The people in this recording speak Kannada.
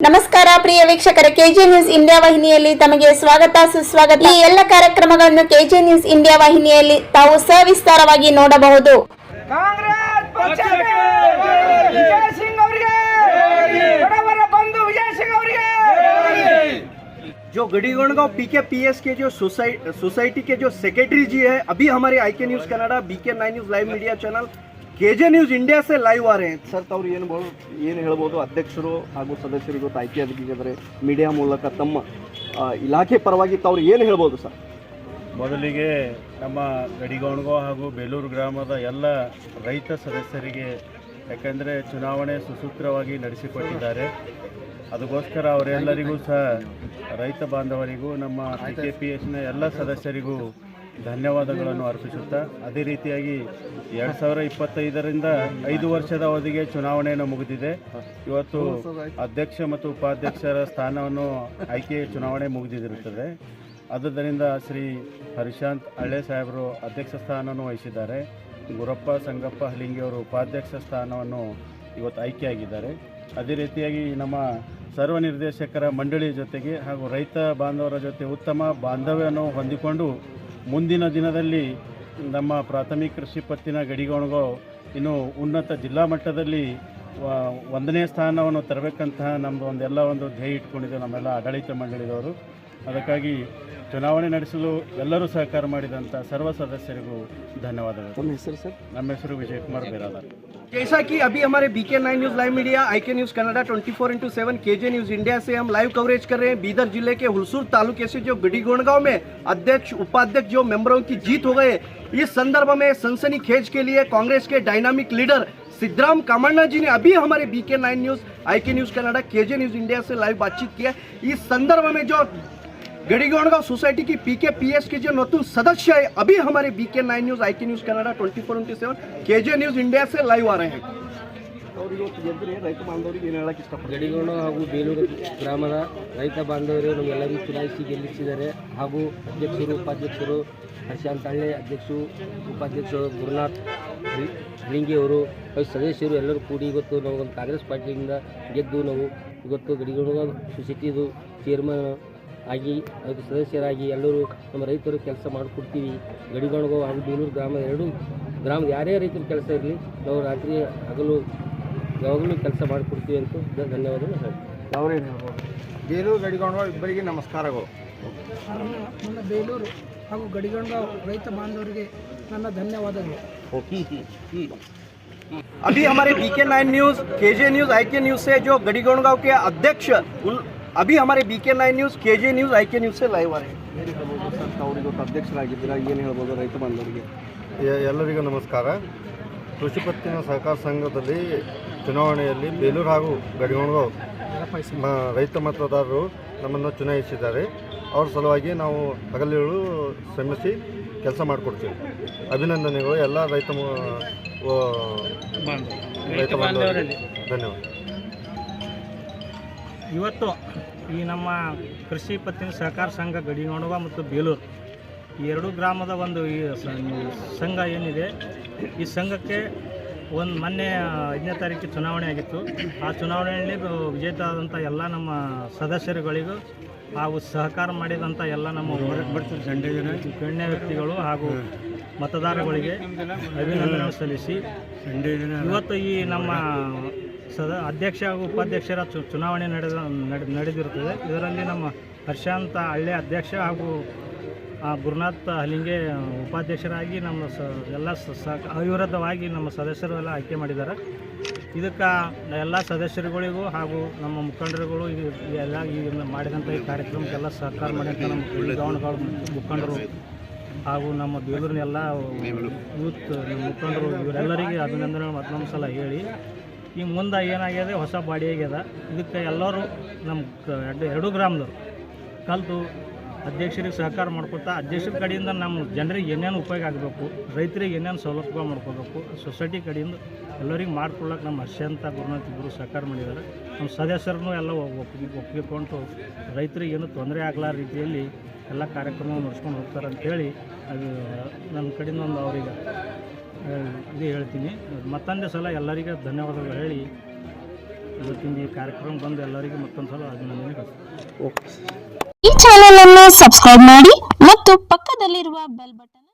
ನಮಸ್ಕಾರ ಪ್ರಿಯ ವೀಕ್ಷಕರ ಕೆಜೆ ನ್ಯೂಸ್ ಇಂಡಿಯಾ ವಾಹಿನಿಯಲ್ಲಿ ತಮಗೆ ಸ್ವಾಗತ ಸುಸ್ವಾಗತ ಈ ಎಲ್ಲ ಕಾರ್ಯಕ್ರಮಗಳನ್ನು ಕೆಜೆ ನ್ಯೂಸ್ ಇಂಡಿಯಾ ವಾಹಿನಿಯಲ್ಲಿ ತಾವು ಸವಿಸ್ತಾರವಾಗಿ ನೋಡಬಹುದು ಕಾಂಗ್ರೆಸ್ ಪಕ್ಷಕ್ಕೆ ವಿಜಯ ಸಿಂಗ್ ಅವರಿಗೆ ಬಡವರ ಬಂಧು ವಿಜಯ ಸಿಂಗ್ ಅವರಿಗೆ जो गढ़ी गणगांव पीके पीएस के जो सोसाइटी सोसाइटी के जो सेक्रेटरी जी है अभी हमारे I K news Canada BK nine news live media channel K J news India say live ಆರೆ ಸರ್, ತವರು ಏನು ಏನು ಹೇಳ್ಬೋದು? ಅಧ್ಯಕ್ಷರು ಹಾಗೂ ಸದಸ್ಯರಿಗೆ ಆಯ್ಕೆ ಆಗಿದ್ದಾರೆ. ಮೀಡಿಯಾ ಮೂಲಕ ತಮ್ಮ ಇಲಾಖೆ ಪರವಾಗಿ ತಾವ್ರು ಏನು ಹೇಳ್ಬೋದು, ಸರ್? ಮೊದಲಿಗೆ ನಮ್ಮ ಗಡಿಗೋಣಗೋ ಹಾಗೂ ಬೇಲೂರು ಗ್ರಾಮದ ಎಲ್ಲ ರೈತ ಸದಸ್ಯರಿಗೆ, ಯಾಕೆಂದರೆ ಚುನಾವಣೆ ಸುಸೂತ್ರವಾಗಿ ನಡೆಸಿಕೊಟ್ಟಿದ್ದಾರೆ. ಅದಕ್ಕೋಸ್ಕರ ಅವರೆಲ್ಲರಿಗೂ ಸಹ ರೈತ ಬಾಂಧವರಿಗೂ, ನಮ್ಮ ಐ ಕೆ ಪಿ ಎಸ್ನ ಎಲ್ಲ ಸದಸ್ಯರಿಗೂ ಧನ್ಯವಾದಗಳನ್ನು ಅರ್ಪಿಸುತ್ತಾ ಅದೇ ರೀತಿಯಾಗಿ ಎರಡು ಸಾವಿರ ಇಪ್ಪತ್ತೈದರಿಂದ ಐದು ವರ್ಷದ ಅವಧಿಗೆ ಚುನಾವಣೆಯನ್ನು ಮುಗಿದಿದೆ. ಇವತ್ತು ಅಧ್ಯಕ್ಷ ಮತ್ತು ಉಪಾಧ್ಯಕ್ಷರ ಸ್ಥಾನವನ್ನು ಆಯ್ಕೆ ಚುನಾವಣೆ ಮುಗಿದಿರುತ್ತದೆ. ಆದ್ದರಿಂದ ಶ್ರೀ ಹರಿಶಾಂತ್ ಹಳ್ಳೆ ಸಾಹೇಬರು ಅಧ್ಯಕ್ಷ ಸ್ಥಾನವನ್ನು ವಹಿಸಿದ್ದಾರೆ. ಗುರಪ್ಪ ಸಂಗಪ್ಪ ಹಲಿಂಗಿ ಅವರು ಉಪಾಧ್ಯಕ್ಷ ಸ್ಥಾನವನ್ನು ಇವತ್ತು ಆಯ್ಕೆಯಾಗಿದ್ದಾರೆ. ಅದೇ ರೀತಿಯಾಗಿ ನಮ್ಮ ಸರ್ವ ನಿರ್ದೇಶಕರ ಮಂಡಳಿ ಜೊತೆಗೆ ಹಾಗೂ ರೈತ ಬಾಂಧವರ ಜೊತೆ ಉತ್ತಮ ಬಾಂಧವ್ಯವನ್ನು ಹೊಂದಿಕೊಂಡು ಮುಂದಿನ ದಿನದಲ್ಲಿ ನಮ್ಮ ಪ್ರಾಥಮಿಕ ಕೃಷಿ ಪತ್ತಿನ ಗಡಿಗೋಣಗೋ ಇನ್ನು ಉನ್ನತ ಜಿಲ್ಲಾ ಮಟ್ಟದಲ್ಲಿ ಒಂದನೇ ಸ್ಥಾನವನ್ನು ತರಬೇಕಂತಹ ನಮ್ಮದು ಒಂದೆಲ್ಲ ಒಂದು ಧ್ಯೇಯ ಇಟ್ಕೊಂಡಿದ್ದೇವೆ ನಮ್ಮೆಲ್ಲ ಆಡಳಿತ ಮಂಡಳಿದವರು. ಅದಕ್ಕಾಗಿ ಚುನಾವಣೆ ನಡೆಸಲು ಎಲ್ಲರೂ ಸಹಕಾರ ಮಾಡಿದಂಥ ಸರ್ವ ಸದಸ್ಯರಿಗೂ ಧನ್ಯವಾದಗಳು. ನಮ್ಮ ಹೆಸರು ಸರ್? ನಮ್ಮ ಹೆಸರು ವಿಜಯಕುಮಾರ್ ಬೇರಾದಾರ್ जैसा कि अभी हमारे BK nine news live media I K news Kannada twenty four into seven K J news India से हम लाइव कवरेज कर रहे हैं। बीदर ज़िले के हुलसूर तालुके से जो गढ़ी गोंडगांव में अध्यक्ष, उपाध्यक्ष जो मेंबरों की जीत हो गए इस संदर्भ में सनसनी खेज के लिए कांग्रेस के डायनामिक लीडर सिद्धराम कामण्णा जी ने अभी हमारे BK nine news I K news Kannada K news India से लाइव बातचीत किया इस संदर्भ में जो गढ़ीगोणगांव सोसाइटी की पीके पीएस के जो नतून सदस्य है अभी हमारे BK nine news I K news Canada twenty four into seven K J news India से लाइव आ रहे हैं ಅವ್ರು ಇವತ್ತು ಗೆದ್ದರೆ ರೈತ ಬಾಂಧವರಿಗೆ ಏನು ಹೇಳಕ್ಕೆ ಇಷ್ಟಪಡ್ತಾರೆ ಗಡಿಗೋಣ ಹಾಗೂ ಬೇಲೂರು ಗ್ರಾಮದ ರೈತ ಬಾಂಧವರು ನಮ್ಮೆಲ್ಲರೂ ಚುನಾಯಿಸಿ ಗೆಲ್ಲಿಸಿದ್ದಾರೆ ಹಾಗೂ ಅಧ್ಯಕ್ಷರು ಉಪಾಧ್ಯಕ್ಷರು ಹರ್ಷಾಂತ್ ಹಳ್ಳೆ ಅಧ್ಯಕ್ಷರು ಉಪಾಧ್ಯಕ್ಷರು ಗುರುನಾಥ್ ಹಳಿ- ಹಳಿಂಗಿ ಅವರು ಹಾಗೂ ಸದಸ್ಯರು ಎಲ್ಲರೂ ಕೂಡಿ ಇವತ್ತು ನಾವು ಒಂದು ಕಾಂಗ್ರೆಸ್ ಪಾರ್ಟಿಯಿಂದ ಗೆದ್ದು ನಾವು ಇವತ್ತು ಗಡಿಗೋಣ ಸೊಸೈಟಿದು ಚೇರ್ಮನ್ ಆಗಿ ಅದಕ್ಕೆ ಸದಸ್ಯರಾಗಿ ಎಲ್ಲರೂ ನಮ್ಮ ರೈತರು ಕೆಲಸ ಮಾಡಿಕೊಡ್ತೀವಿ ಗಡಿಗೋಣಗೋ ಹಾಗೂ ಬೇಲೂರು ಗ್ರಾಮದ ಎರಡು ಗ್ರಾಮದ ಯಾರೇ ರೈತರ ಕೆಲಸ ಇರಲಿ ನಾವು ರಾತ್ರಿ ಹಗಲು ಯಾವಾಗಲೂ ಕೆಲಸ ಮಾಡಿಕೊಡ್ತೀವಿ ಅಂತ ಧ- ಧನ್ಯವಾದಗಳು ಹೇಳ್ತೀನಿ ಅವ್ರೇನು ಹೇಳ್ಬೋದು ಬೇಲೂರು ಗಡಿಗೊಂಡು ಇಬ್ಬರಿಗೆ ನಮಸ್ಕಾರಗಳು ನನ್ನ ಬೇಲೂರು ಹಾಗೂ ಗಡಿಗಂಗಾವ್ ರೈತ ಬಾಂಧವರಿಗೆ ನನ್ನ ಧನ್ಯವಾದಗಳು अभी हमारे BK nine news KJ news I K news से जो गढ़ीगोणगांव के अध्यक्ष उल- Abhi ಹಮಾರೆ B K nine news K G news I K ನ್ಯೂಸೇ live ಆಗಿದೆ ಅವರಿಗೆ ಅಧ್ಯಕ್ಷರಾಗಿದ್ದೀರಾ ಏನು ಹೇಳ್ಬೋದು ರೈತ ಬಂಧುಗಳಿಗೆ ಎಲ್ಲರಿಗೂ ನಮಸ್ಕಾರ. ಕೃಷಿ ಪತ್ತಿನ ಸಹಕಾರ ಸಂಘದಲ್ಲಿ ಚುನಾವಣೆಯಲ್ಲಿ ಬೇಲೂರು ಹಾಗೂ ಗಡಿಗೊಂಡು ರೈತ ಮತದಾರರು ನಮ್ಮನ್ನು ಚುನಾಯಿಸಿದ್ದಾರೆ. ಅವ್ರ ಸಲುವಾಗಿ ನಾವು ಹಗಲಿಗಳು ಶ್ರಮಿಸಿ ಕೆಲಸ ಮಾಡಿಕೊಡ್ತೀವಿ. ಅಭಿನಂದನೆಗಳು ಎಲ್ಲ ರೈತ ರೈತ ಬಾಂಧವರಲ್ಲಿ. ಧನ್ಯವಾದ. ಇವತ್ತು ಈ ನಮ್ಮ ಕೃಷಿ ಪತ್ತಿನ ಸಹಕಾರ ಸಂಘ ಗಡಿನೊಣವ ಮತ್ತು ಬೇಲೂರು. ಈ ಎರಡೂ ಗ್ರಾಮದ ಒಂದು ಈ ಸಂಘ ಏನಿದೆ ಈ ಸಂಘಕ್ಕೆ ಒಂದು ಮೊನ್ನೆ ಐದನೇ ತಾರೀಕು ಚುನಾವಣೆ ಆಗಿತ್ತು. ಆ ಚುನಾವಣೆಯಲ್ಲಿ ವಿಜೇತ ಆದಂಥ ಎಲ್ಲ ನಮ್ಮ ಸದಸ್ಯರುಗಳಿಗೂ ಹಾಗೂ ಸಹಕಾರ ಮಾಡಿದಂಥ ಎಲ್ಲ ನಮ್ಮ ಗಣ್ಯ ವ್ಯಕ್ತಿಗಳು ಹಾಗೂ ಮತದಾರಗಳಿಗೆ ಅಭಿನಂದನೆ ಸಲ್ಲಿಸಿ. ಇವತ್ತು ಈ ನಮ್ಮ ಸದ ಅಧ್ಯಕ್ಷ ಹಾಗೂ ಉಪಾಧ್ಯಕ್ಷರ ಚು ಚುನಾವಣೆ ನಡೆದ ನಡೆ- ನಡೆದಿರುತ್ತದೆ. ಇದರಲ್ಲಿ ನಮ್ಮ ಹರ್ಷಾಂತ ಹಳ್ಳಿ ಅಧ್ಯಕ್ಷ ಹಾಗೂ ಗುರುನಾಥ್ ಹಲಿಂಗೆ ಉಪಾಧ್ಯಕ್ಷರಾಗಿ ನಮ್ಮ ಸ ಎಲ್ಲ ಅವಿರೋಧವಾಗಿ ನಮ್ಮ ಸದಸ್ಯರು ಎಲ್ಲ ಆಯ್ಕೆ ಮಾಡಿದ್ದಾರೆ. ಇದಕ್ಕೆ ಎಲ್ಲ ಸದಸ್ಯರುಗಳಿಗೂ ಹಾಗೂ ನಮ್ಮ ಮುಖಂಡರುಗಳು ಎಲ್ಲ ಈ ಮಾಡಿದಂಥ ಈ ಕಾರ್ಯಕ್ರಮಕ್ಕೆಲ್ಲ ಸಹಕಾರ ಮಾಡಿದಂಥ ನಮ್ಮ ಮುಖಂಡರು ಹಾಗೂ ನಮ್ಮ ದೇವರನ್ನೆಲ್ಲ ಯೂತ್ ಮುಖಂಡರು ಇವರೆಲ್ಲರಿಗೆ ಅಭಿನಂದನೆ ಮತ್ತೊಂದು ಸಲ ಹೇಳಿ. ಈ ಮುಂದೆ ಏನಾಗಿದೆ ಹೊಸ ಬಾಡಿ ಆಗ್ಯದ. ಇದಕ್ಕೆ ಎಲ್ಲರೂ ನಮ್ಮ ಎರಡು, ಎರಡೂ ಗ್ರಾಮದವ್ರು ಕಲಿತು ಅಧ್ಯಕ್ಷರಿಗೆ ಸಹಕಾರ ಮಾಡ್ಕೊತಾ ಅಧ್ಯಕ್ಷರ ಕಡೆಯಿಂದ ನಮ್ಮ ಜನರಿಗೆ ಏನೇನು ಉಪಯೋಗ ಆಗಬೇಕು, ರೈತರಿಗೆ ಏನೇನು ಸೌಲಭ್ಯ ಮಾಡ್ಕೋಬೇಕು ಸೊಸೈಟಿ ಕಡೆಯಿಂದ ಎಲ್ಲರಿಗೆ ಮಾಡ್ಕೊಳ್ಳೋಕೆ ನಮ್ಮ ಅಶ್ಯಂತ ಗುರುನಾಥ್ ಇಬ್ಬರು ಸಹಕಾರ ಮಾಡಿದ್ದಾರೆ. ನಮ್ಮ ಸದಸ್ಯರನ್ನು ಎಲ್ಲ ಒಪ್ಪಿಗೆ ಒಪ್ಪಿಕೊಂಡು ರೈತರಿಗೆ ಏನು ತೊಂದರೆ ಆಗಲಾರ ರೀತಿಯಲ್ಲಿ ಎಲ್ಲ ಕಾರ್ಯಕ್ರಮ ನಡೆಸ್ಕೊಂಡು ಹೋಗ್ತಾರೆ ಅಂತೇಳಿ ಅದು ನನ್ನ ಕಡೆಯಿಂದ ಒಂದು ಅವರಿಗೆ ಇದು ಹೇಳ್ತೀನಿ. ಮತ್ತೊಂದು ಸಲ ಎಲ್ಲರಿಗೆ ಧನ್ಯವಾದಗಳು ಹೇಳಿ. ಇವತ್ತಿನ ಈ ಕಾರ್ಯಕ್ರಮ ಬಂದು ಎಲ್ಲರಿಗೂ ಮತ್ತೊಂದು ಸಲ ಅಭಿನಂದನೆ ಈ ಚಾನೆಲ್ ಅನ್ನು ಸಬ್ಸ್ಕ್ರೈಬ್ ಮಾಡಿ ಮತ್ತು ಪಕ್ಕದಲ್ಲಿರುವ ಬೆಲ್ ಬಟನ್